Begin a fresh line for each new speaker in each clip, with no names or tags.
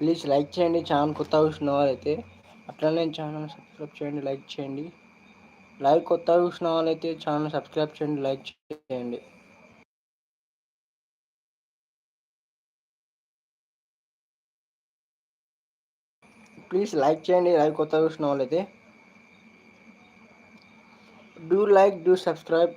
Please like చేయండి. Channel కొత్త చూసిన వాళ్ళైతే అట్లనే ఛానల్ సబ్స్క్రైబ్ చేయండి. లైక్ చేయండి. లైక్ కొత్త చూసిన వాళ్ళైతే ఛానల్ సబ్స్క్రైబ్ చేయండి. లైక్ చేయండి. ప్లీజ్ లైక్ చేయండి. లైక్ కొత్త చూసిన వాళ్ళైతే do like do subscribe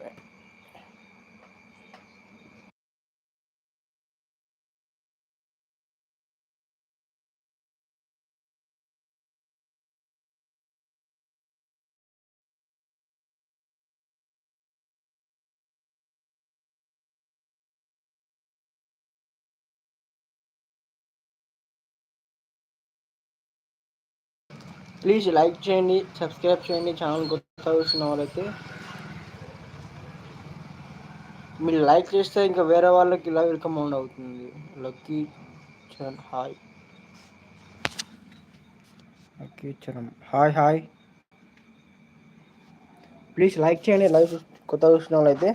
please like చేయండి సబ్స్క్రైబ్ చేయండి ఛానల్ కొత్త చూసిన వాళ్ళైతే మీరు లైక్ చేస్తే ఇంకా వేరే వాళ్ళకి ఇలా రికమెండ్ అవుతుంది. Lucky Charan hi. Lucky Charan hi hi. Please like చేయండి లైక్ కొత్త చూసిన వాళ్ళైతే.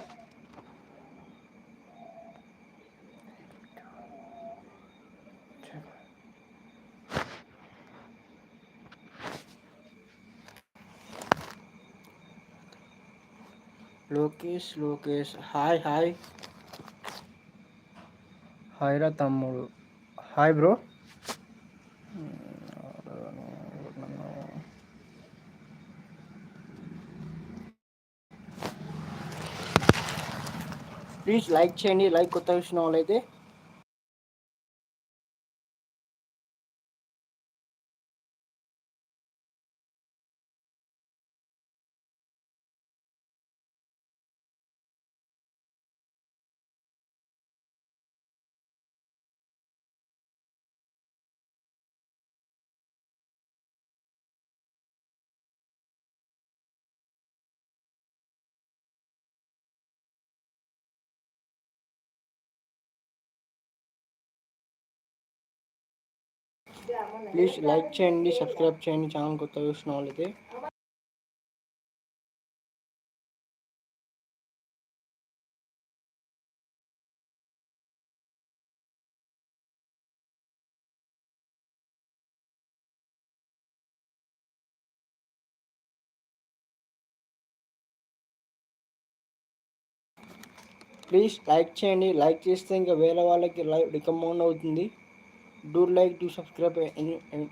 Lokesh Lokesh. Hi hi. Hi రా తమ్ముడు. Hi bro. ప్లీజ్ లైక్ చేయండి. లైక్ కొత్త విషయం వాళ్ళైతే ప్లీజ్ లైక్ చేయండి సబ్స్క్రైబ్ చేయండి ఛానల్ కొత్త చూసిన వాళ్ళైతే. ప్లీజ్ లైక్ చేయండి లైక్ చేస్తే ఇంకా వేరే వాళ్ళకి లైవ్ రికమెండ్ అవుతుంది. Do like to subscribe any, any.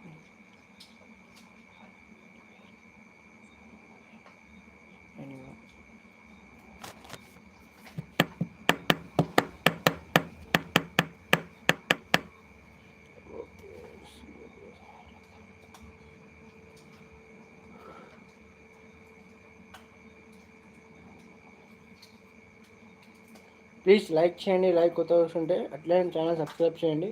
Please like చేయండి లైక్ కొత్త వస్తుంటే అట్లనే ఛానల్ సబ్స్క్రైబ్ చేయండి.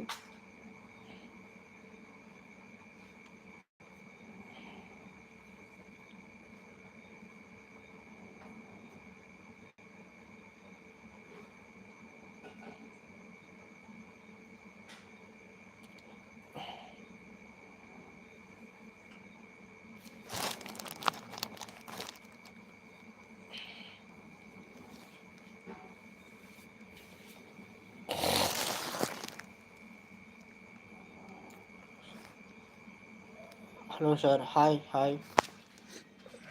Hello sir hi hi.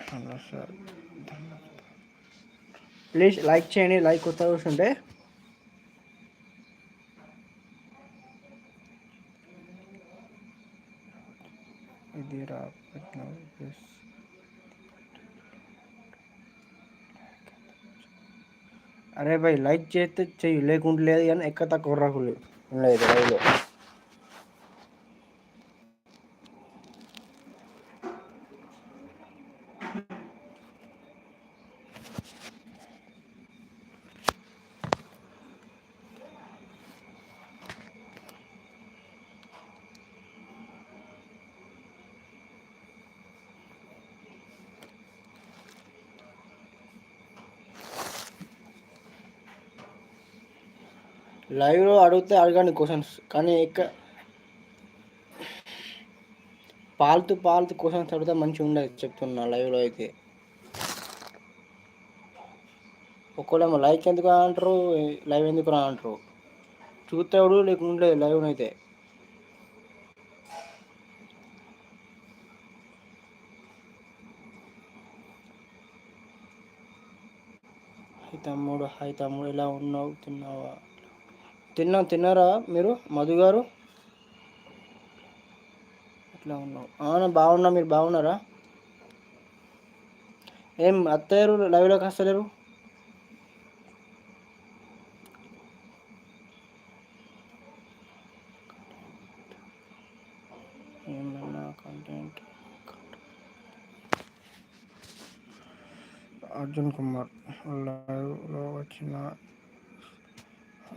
Hello sir please like చేయండి లైక్ కొత్త చూస్తుంటే. ఇది అరే భాయ్ లైక్ చేస్తే చెయ్యి లేకుంటే లేదు కానీ ఎక్క తక్కువ రాకులు. లేదు రైలు లైవ్లో అడిగితే అడగండి క్వశ్చన్స్. కానీ ఇక్కడ పాల్తూ పాల్తూ క్వశ్చన్స్ అడిగితే మంచిగా ఉండదు చెప్తున్నా లైవ్లో అయితే. ఒక్కడేమో లైక్ ఎందుకు అంటారు లైవ్ ఎందుకు రా అంటారు. చూస్తాడు లేకుంటే లైవ్ అయితే. హై తమ్ముడు హై తమ్ముడు ఇలా ఉన్నావు? తిన్నావా? తిన్నా తిన్నారా మీరు? మధు గారు? ఎట్లా ఉన్నావు? అవునా బాగున్నా మీరు బాగున్నారా? ఏం అత్తయ్యారు లైవ్లోకి వస్తలేరు? ఏమన్నా కంటెంట్ అర్జున్ కుమార్ లైవ్లో వచ్చిన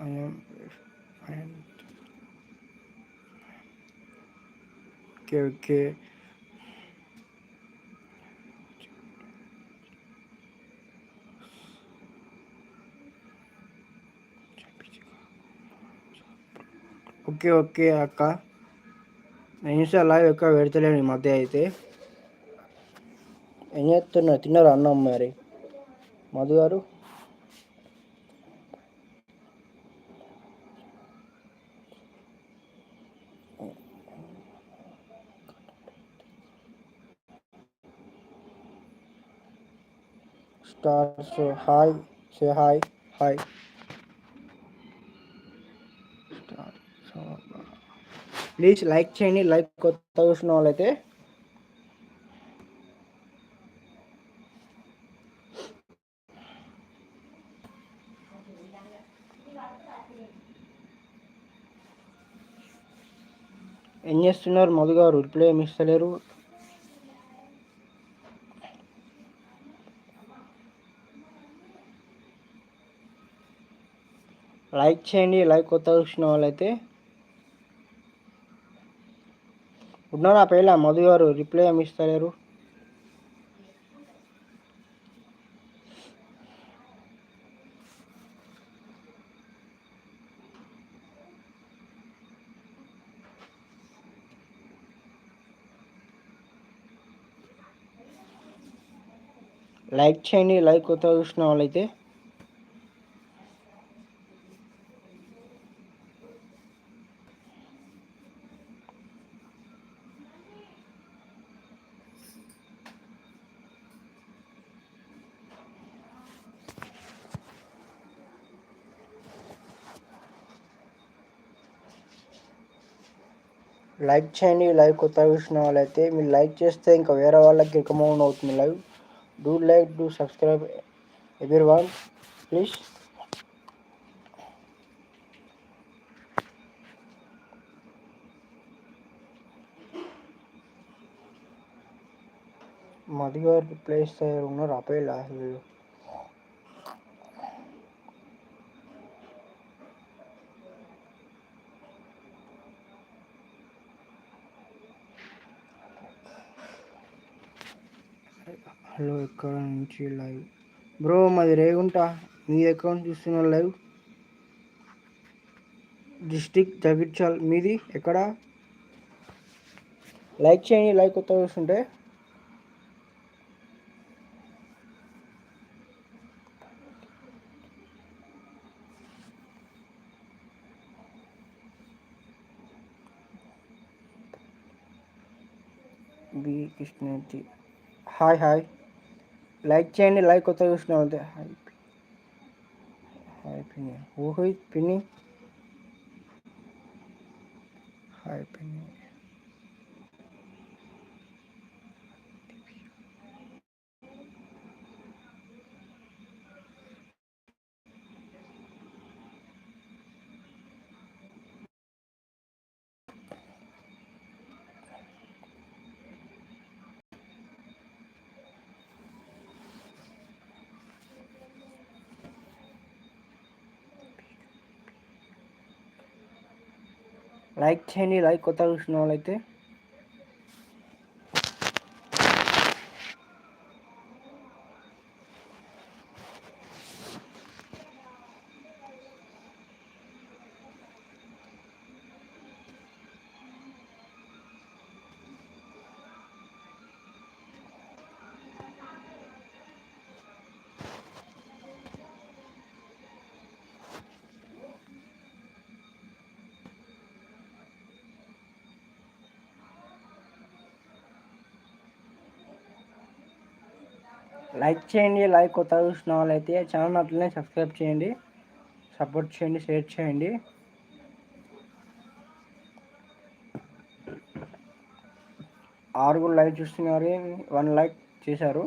I'm okay okay okay okay అక్క నేను ఇన్స్టా లైవ్ ఎక్కువ పెడతలేను ఈ మధ్య అయితే ఏం చేస్తున్నా తిన్నారా అన్నం మరి Madhu garu stars hi say hi hi please like చేయండి లైక్ కొత్త చూసిన వాళ్ళైతే. ఏం చేస్తున్నారు? మధు గారు రిప్లై ఏమి ఇస్తలేరు? లైక్ చేయండి లైక్ కొత్త చూసిన వాళ్ళైతే. ఉన్నారా పేలా మధు గారు రిప్లై ఏమి ఇస్తలేరు? లైక్ చేయండి లైక్ కొత్త చూసిన వాళ్ళైతే. లైక్ చేయండి లైవ్ కొత్త చూసిన వాళ్ళైతే మీరు లైక్ చేస్తే ఇంకా వేరే వాళ్ళకి రికమెండ్ అవుతుంది live. Do like do subscribe every one please Madhu garu reply ఇస్తే ఉన్నారు అపే లాస్ట్ నుంచి లైవ్. బ్రో మాది రేగుంట. మీ అకౌంట్ చూస్తున్న లైవ్? డిస్టిక్ జగిత్యాల్. మీది ఎక్కడ? లైక్ చేయండి లైక్ కొత్త చూస్తుంటే B Krishnaji hi hi. Like చేయండి లైక్ కొత్త చూసిన అంతే హాయ్ హాయ్ పిన్ని ఓహో పిన్ని హాయ్ పిన్ని లైక్ చేయండి లైక్ కొత్త చూసిన వాళ్ళైతే. లైక్ చేయండి లైక్ కొత్త చూసిన వాళ్ళైతే ఛానల్ అట్లనే సబ్స్క్రైబ్ చేయండి సపోర్ట్ చేయండి షేర్ చేయండి. ఆరుగురు లైక్ చూస్తున్నారు వన్ లైక్ చేశారు.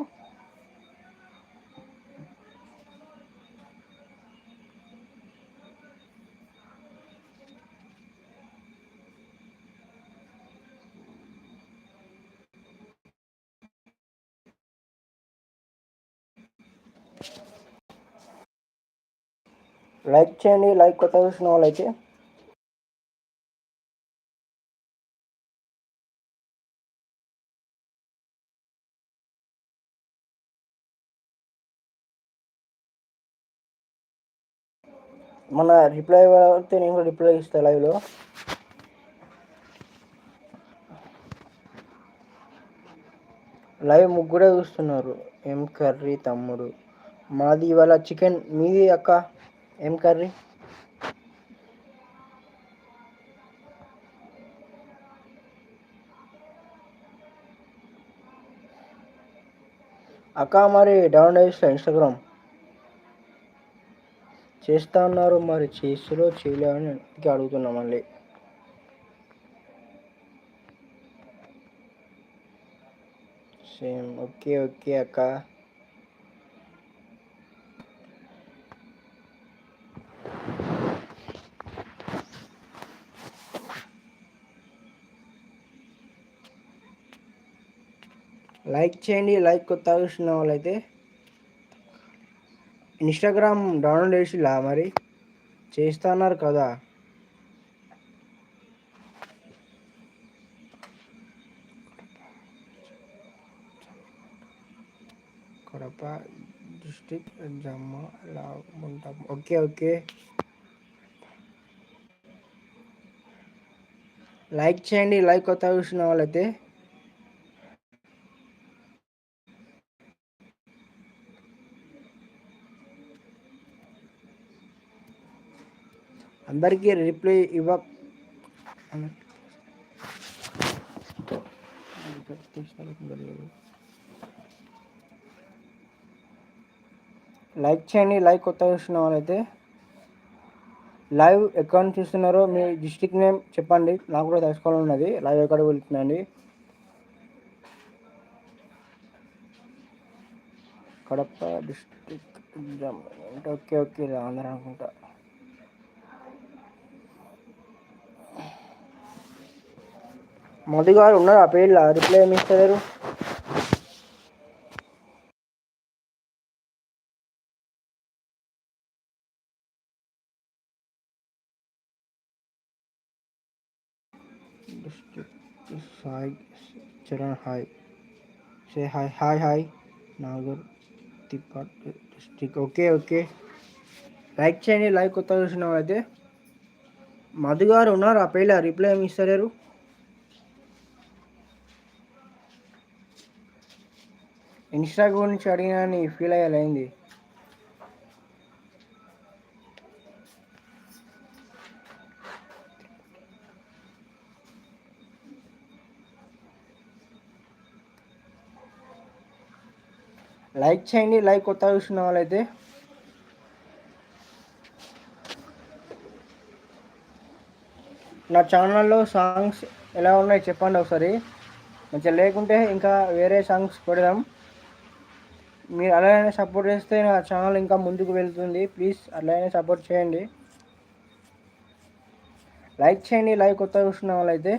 లైక్ చేయండి లైక్ కొత్త చూసిన వాళ్ళైతే. మన రిప్లై అయితే నేను కూడా రిప్లై ఇస్తాను లైవ్లో లైవ్ ముగ్గురే చూస్తున్నారు. ఏం కర్రీ తమ్ముడు. మాది ఇవాళ చికెన్ మీది అక్క? ఏం కర్రీ? అక్క మరి డౌన్ చేస్తా ఇన్స్టాగ్రామ్ చేస్తా ఉన్నారు మరి చేస్తులో చేయలేదని అడుగుతున్నా మళ్ళీ. సేమ్ ఓకే ఓకే అక్క. లైక్ చేయండి లైక్ కొత్త చూసిన వాళ్ళైతే ఇన్స్టాగ్రామ్ డౌన్లోడ్ చేసిలా మరి? చేస్తున్నారు కదా. కడప డిస్టిక్ జమ్మ ఉంటాం. Okay okay. లైక్ చేయండి లైక్ కొత్త చూసిన వాళ్ళైతే అందరికీ రిప్లై ఇవ్వ లైక్ చేయండి లైక్ కొత్త చూసిన వాళ్ళైతే. లైవ్ ఎక్కడ నుంచి చూస్తున్నారో మీ డిస్టిక్ నేమ్ చెప్పండి. నాకు కూడా తెలుసుకోవాలన్నది ఉన్నది. లైవ్ ఎక్కడ వెళ్తుందండి? Kadapa district okay okay Andhra అనుకుంటా. మధు గారు ఉన్నారు ఆ పేర్ల రిప్లై ఏమి ఇస్తలేరు Sai Charan hi. Say hi hi hi Nagar తిప్పట్ డిస్ట్రిక్ట్. ఓకే ఓకే లైక్ చేయండి లైక్ కొత్తగా చూసిన అయితే మధు గారు ఉన్నారు ఆ పేర్ల రిప్లై ఏమి ఇస్తలేరు ఇన్స్టా గురించి అడిగినా నీ ఫీల్ అయ్యాలైంది లైక్ చేయండి లైక్ కొత్త చూసిన వాళ్ళైతే. నా ఛానల్లో సాంగ్స్ ఎలా ఉన్నాయి చెప్పండి ఒకసారి. మంచిగా లేకుంటే ఇంకా వేరే సాంగ్స్ పెడదాం. మీరు అలానే సపోర్ట్ చేస్తే నా ఛానల్ ఇంకా ముందుకు వెళ్తుంది. ప్లీజ్ అలానే సపోర్ట్ చేయండి. లైక్ చేయండి. లైక్ కొత్త చూస్తున్న వాళ్ళైతే.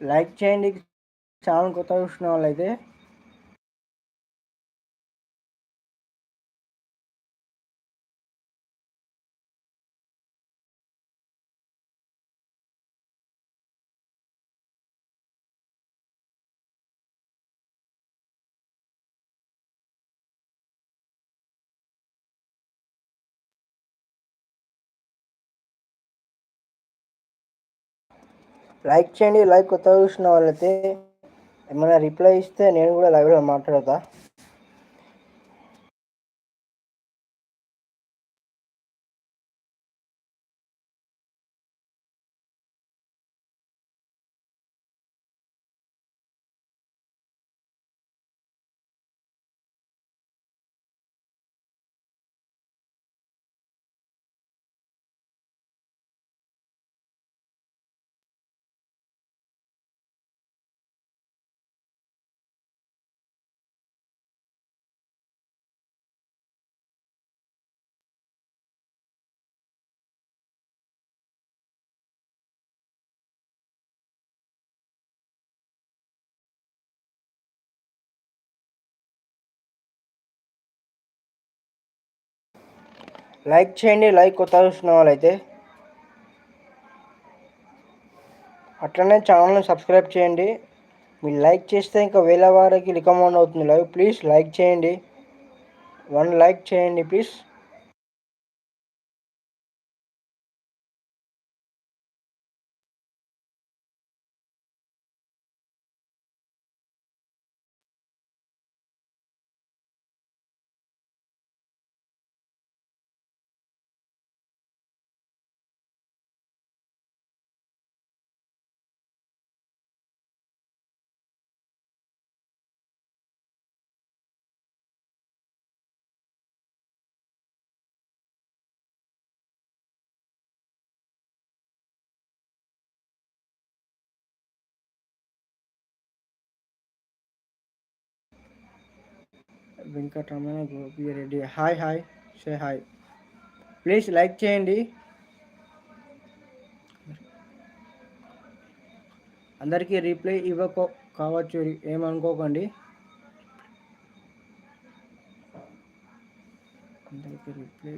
లైక్ చేయండి. ఛానల్ కొత్త చూసిన వాళ్ళైతే లైక్ చేయండి లైక్ కొత్త చూసిన వాళ్ళైతే ఏమైనా రిప్లై ఇస్తే నేను కూడా లైవ్లో మాట్లాడతా. లైక్ చేయండి లైక్ కొత్త చూసిన వాళ్ళైతే అట్లనే ఛానల్ని సబ్స్క్రైబ్ చేయండి. మీరు లైక్ చేస్తే ఇంకా వేల వారికి రికమెండ్ అవుతుంది. లైవ్ ప్లీజ్ లైక్ చేయండి. వన్ లైక్ చేయండి please Venkataramana Gopireddy hi hi. Say hi. Please like చేయండి. అందరికీ రిప్లై ఇవ్వకో కావచ్చు. ఏమనుకోకండి. అందరికీ రిప్లై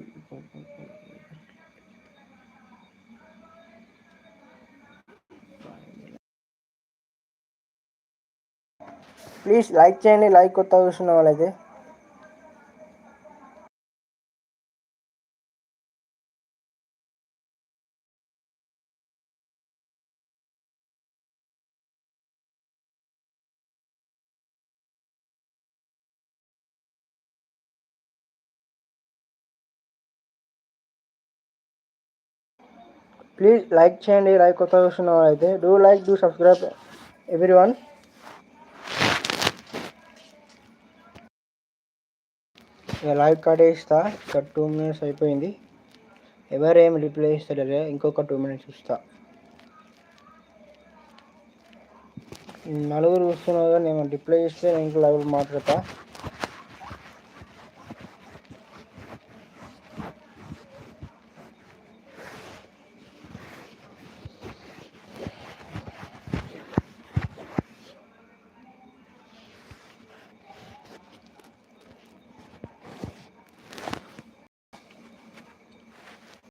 ప్లీజ్ లైక్ చేయండి. లైక్ కొత్త చూసిన వాళ్ళైతే. ప్లీజ్ లైక్ చేయండి లైక్ కొత్త చూస్తున్న అయితే do like do subscribe every one ఇక లైవ్ కార్డే ఇస్తా ఇంకా టూ మినిట్స్ అయిపోయింది. ఎవరేం రిప్లై ఇస్తారే ఇంకొక టూ మినిట్స్ ఇస్తా నలుగురు చూస్తున్నారు. నేను రిప్లై ఇస్తే నేను ఇంకా లైవ్ మాట్లాడతా.